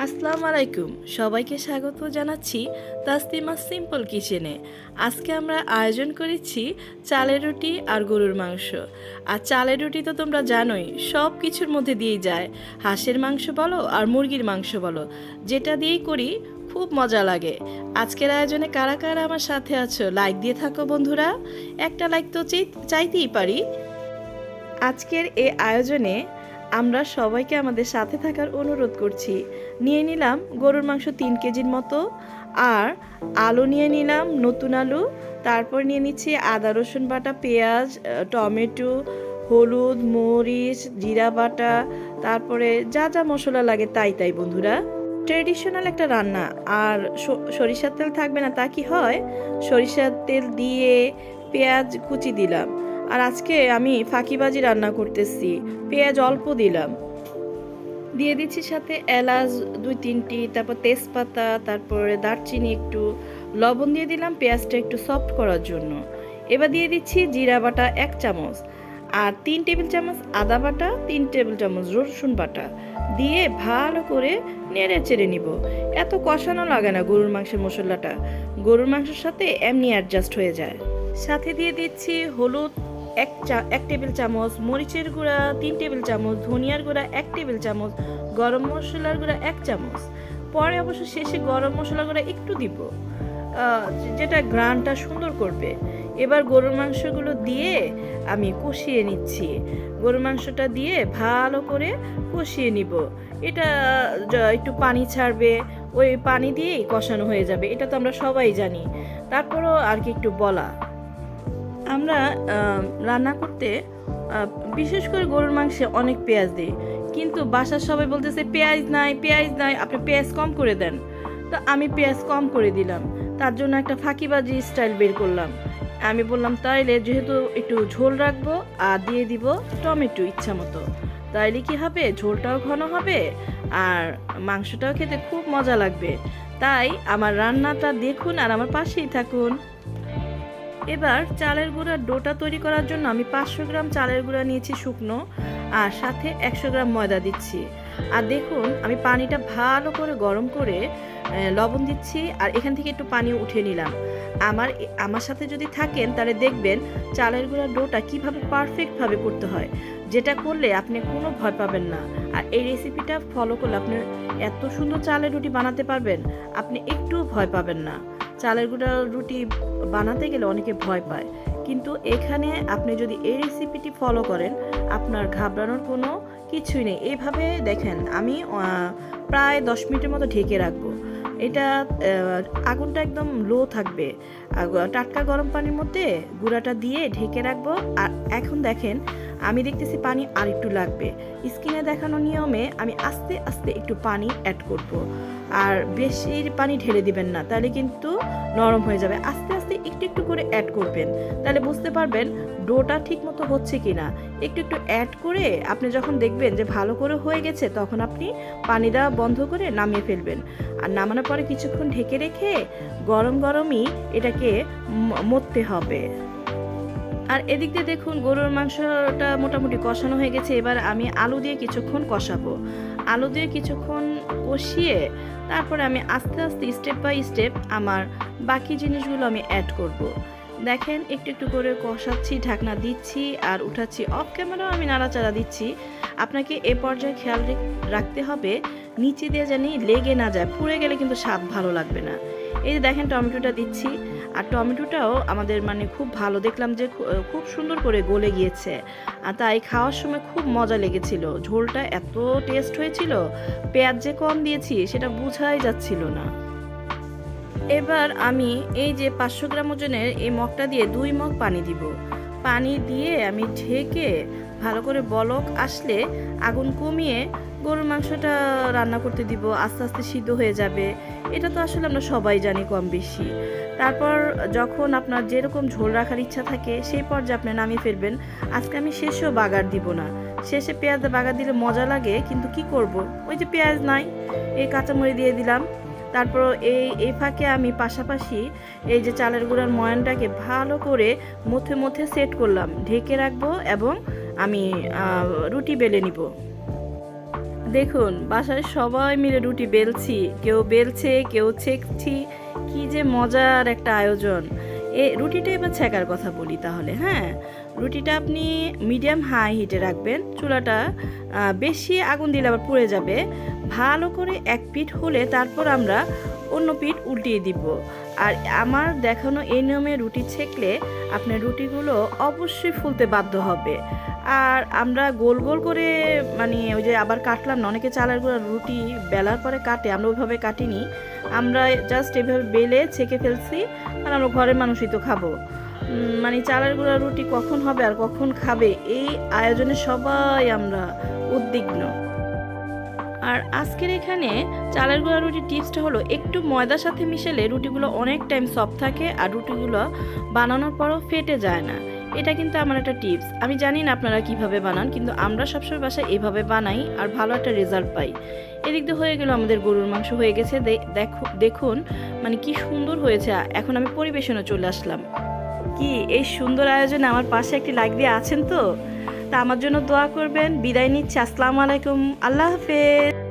আসসালামু আলাইকুম। সবাইকে স্বাগত জানাচ্ছি তাসলিমা সিম্পল কিচেনে। আজকে আমরা আয়োজন করেছি চালের রুটি আর গরুর মাংস। আর চালের রুটি তো তোমরা জানোই, সব কিছুর মধ্যে দিয়েই যায়। হাঁসের মাংস বলো আর মুরগির মাংস বলো, যেটা দিয়েই করি খুব মজা লাগে। আজকের আয়োজনে কারা কারা আমার সাথে আছো, লাইক দিয়ে থাকো বন্ধুরা। একটা লাইক তো চাই- চাইতেই পারি। আজকের এই আয়োজনে আমরা সবাইকে আমাদের সাথে থাকার অনুরোধ করছি। নিয়ে নিলাম গরুর মাংস তিন কেজির মতো, আর আলু নিয়ে নিলাম নতুন আলু। তারপর নিয়ে নিচ্ছি আদা, রসুন বাটা, পেঁয়াজ টমেটো, হলুদ, মরিচ, জিরা বাটা। তারপরে যা যা মশলা লাগে তাই তাই বন্ধুরা। ট্রেডিশনাল একটা রান্না, আর সরিষার তেল থাকবে না তা কি হয়? সরিষার তেল দিয়ে পেঁয়াজ কুচি দিলাম। আর আজকে আমি ফাঁকিবাজি রান্না করতেছি, পেঁয়াজ অল্প দিলাম। দিয়ে দিচ্ছি সাথে এলাচ দুই তিনটি, তারপর তেজপাতা, তারপরে দারচিনি একটু লবণ দিয়ে দিলাম, পেঁয়াজটা একটু সফট করার জন্য। এবার দিয়ে দিচ্ছি জিরা বাটা এক চামচ আর তিন টেবিল চামচ আদা বাটা, তিন টেবিল চামচ রসুন বাটা দিয়ে ভালো করে নেড়ে চেড়ে নিব। এত কষানো লাগে না গরুর মাংসের মশলাটা। গরুর মাংসের সাথে এমনি অ্যাডজাস্ট হয়ে যায়। সাথে দিয়ে দিচ্ছি হলুদ এক চা, এক টেবিল চামচ মরিচের গুঁড়া, তিন টেবিল চামচ ধনিয়ার গুঁড়া, এক টেবিল চামচ গরম মশলার গুঁড়া, এক চামচ। পরে অবশ্য শেষে গরম মশলা গুঁড়া একটু দিব। যেটা গ্রানটা সুন্দর করবে। এবার গরুর মাংসগুলো দিয়ে আমি কষিয়ে নিচ্ছি। গরুর মাংসটা দিয়ে ভালো করে কষিয়ে নিব। এটা একটু পানি ছাড়বে। ওই পানি দিয়েই কষানো হয়ে যাবে। এটা তো আমরা সবাই জানি। তারপরও আর কি একটু বলা। আমরা রান্না করতে বিশেষ করে গরুর মাংসে অনেক পেঁয়াজ দিই। কিন্তু বাসার সবাই বলতেছে, পেঁয়াজ নাই পেঁয়াজ নাই, আপনি পেঁয়াজ কম করে দেন। তো আমি পেঁয়াজ কম করে দিলাম। তার জন্য একটা ফাঁকিবাজি স্টাইল বের করলাম। আমি বললাম, তাইলে যেহেতু একটু ঝোল রাখব আর দিয়ে দিব টমেটো ইচ্ছা মতো, তাইলে কি হবে? ঝোলটাও ঘন হবে আর মাংসটাও খেতে খুব মজা লাগবে। তাই আমার রান্নাটা দেখুন আর আমার পাশেই থাকুন। এবার চালের গুঁড়ার ডোটা তৈরি করার জন্য আমি পাঁচশো গ্রাম চালের গুঁড়া নিয়েছি শুকনো আর সাথে একশো গ্রাম ময়দা দিচ্ছি। আর দেখুন, আমি পানিটা ভালো করে গরম করে লবণ দিচ্ছি আর এখান থেকে একটু পানি উঠিয়ে নিলাম। আমার আমার সাথে যদি থাকেন তাহলে দেখবেন চালের গুঁড়ার ডোটা কীভাবে পারফেক্টভাবে করতে হয়। যেটা করলে আপনি কোনো ভয় পাবেন না। আর এই রেসিপিটা ফলো করলে আপনি এত সুন্দর চালের রুটি বানাতে পারবেন, আপনি একটু ভয় পাবেন না। চালের গুঁড়া রুটি বানাতে গেলে অনেকে ভয় পায়। কিন্তু এখানে আপনি যদি এই রেসিপিটি ফলো করেন, আপনার ঘাবড়ানোর কোনো কিছুই নেই। এইভাবে দেখেন, আমি প্রায় দশ মিনিটের মতো ঢেকে রাখব। এটা আগুনটা একদম লো থাকবে। টাটকা গরম পানির মধ্যে গুঁড়াটা দিয়ে ঢেকে রাখব। আর এখন দেখেন, আমি দেখতেছি পানি আর একটু লাগবে। স্কিনে দেখানো নিয়মে আমি আস্তে আস্তে একটু পানি অ্যাড করব। আর বেশি পানি ঢেলে দিবেন না, তাহলে কিন্তু নরম হয়ে যাবে। আস্তে আস্তে একটু একটু করে অ্যাড করবেন। তাহলে বুঝতে পারবেন ডোটা ঠিক মতো হচ্ছে কি না একটু একটু অ্যাড করে আপনি যখন দেখবেন যে ভালো করে হয়ে গেছে, তখন আপনি পানি দেওয়া বন্ধ করে নামিয়ে ফেলবেন। আর নামানোর পরে কিছুক্ষণ ঢেকে রেখে গরম, গরমই এটাকে ম- মথতে হবে। আর এদিক দিয়ে দেখুন, গরুর মাংসটা মোটামুটি কষানো হয়ে গেছে। এবার আমি আলু দিয়ে কিছুক্ষণ কষাবো। আলু দিয়ে কিছুক্ষণ কষিয়ে তারপরে আমি আস্তে আস্তে স্টেপ বাই স্টেপ আমার বাকি জিনিসগুলো আমি অ্যাড করব। দেখেন, একটু একটু করে কষাচ্ছি, ঢাকনা দিচ্ছি আর উঠাচ্ছি। অফ ক্যামেরাও আমি নাড়াচাড়া দিচ্ছি। আপনাকে এ পর্যায়ে খেয়াল রেখ- রাখতে হবে, নিচে দিয়ে জানি লেগে না যায়, পুড়ে গেলে কিন্তু স্বাদ ভালো লাগবে না। এই যে দেখেন, টমেটোটা দিচ্ছি। আর টমেটোটাও আমাদের মানে খুব ভালো। দেখলাম যে খুব সুন্দর করে গলে গিয়েছে। আর তাই খাওয়ার সময় খুব মজা লেগেছিল। ঝোলটা এত টেস্ট হয়েছিল, পেঁয়াজ যে কম দিয়েছি সেটা বোঝাই যাচ্ছিল না। এবার আমি এই যে পাঁচশো গ্রাম ওজনের এই মগটা দিয়ে দুই মগ পানি দিব। পানি দিয়ে আমি ঢেকে ভালো করে বলক আসলে আগুন কমিয়ে গরুর মাংসটা রান্না করতে দিব। আস্তে আস্তে সিদ্ধ হয়ে যাবে। এটা তো আসলে আমরা সবাই জানি কম বেশি। তারপর যখন আপনার যেরকম ঝোল রাখার ইচ্ছা থাকে, সেই পর্যায়ে আপনি নামিয়ে ফেলবেন। আজকে আমি শেষেও বাগার দিব না। শেষে পেঁয়াজ বাগার দিলে মজা লাগে, কিন্তু কি করব? ওই যে পেঁয়াজ নাই, এই কাঁচামরি দিয়ে দিলাম। তারপর এই এই ফাঁকে আমি পাশাপাশি এই যে চালের গুঁড়ার ময়ানটাকে ভালো করে মধ্যে মধ্যে সেট করলাম। ঢেকে রাখব এবং আমি রুটি বেলে নিব। দেখুন, বাসায় সবাই মিলে রুটি বেলছি। কেউ বেলছে, কেউ ছেকছি। কি যে মজার একটা আয়োজন। এ, রুটিটা এবার ছেঁকার কথা বলি তাহলে হ্যাঁ? রুটিটা আপনি মিডিয়াম হাই হিটে রাখবেন, চুলাটা বেশি আগুন দিলে আবার পুড়ে যাবে। ভালো করে এক পিঠ হলে তারপর আমরা অন্য পিঠ উল্টিয়ে দিব। আর আমার দেখানো এই নিয়মে রুটি ছেঁকলে আপনার রুটিগুলো অবশ্যই ফুলতে বাধ্য হবে। আর আমরা গোল গোল করে মানে ওই যে আবার কাটলাম না, অনেকে চালের গুঁড়া রুটি বেলার পরে কাটে, আমরা ওইভাবে কাটিনি। আমরা জাস্ট এভাবে বেলে ছেঁকে ফেলছি আর আমরা ঘরের মানুষই তো খাব। মানে চালের গুঁড়া রুটি কখন হবে আর কখন খাবে, এই আয়োজনে সবাই আমরা উদ্বিগ্ন। আর আজকের এখানে চালের গুঁড়া রুটির টিপসটা হলো একটু ময়দার সাথে মিশালে রুটিগুলো অনেক টাইম সফট থাকে আর রুটিগুলো বানানোর পরও ফেটে যায় না। এটা কিন্তু আমার একটা টিপস। আমি জানি না আপনারা কীভাবে বানান, কিন্তু আমরা সবসময় বাসায় এভাবে বানাই আর ভালো একটা রেজাল্ট পাই। এদিক দিয়ে হয়ে গেল আমাদের গরুর মাংস হয়ে গেছে। দেখো, দেখুন মানে কি সুন্দর হয়েছে। এখন আমি পরিবেশনে চলে আসলাম। কি এই সুন্দর আয়োজনে আমার পাশে একটি লাইক দিয়ে আছেন তো? তা আমার জন্য দোয়া করবেন। বিদায় নিচ্ছি। আসসালামু আলাইকুম। আল্লাহ হাফেজ।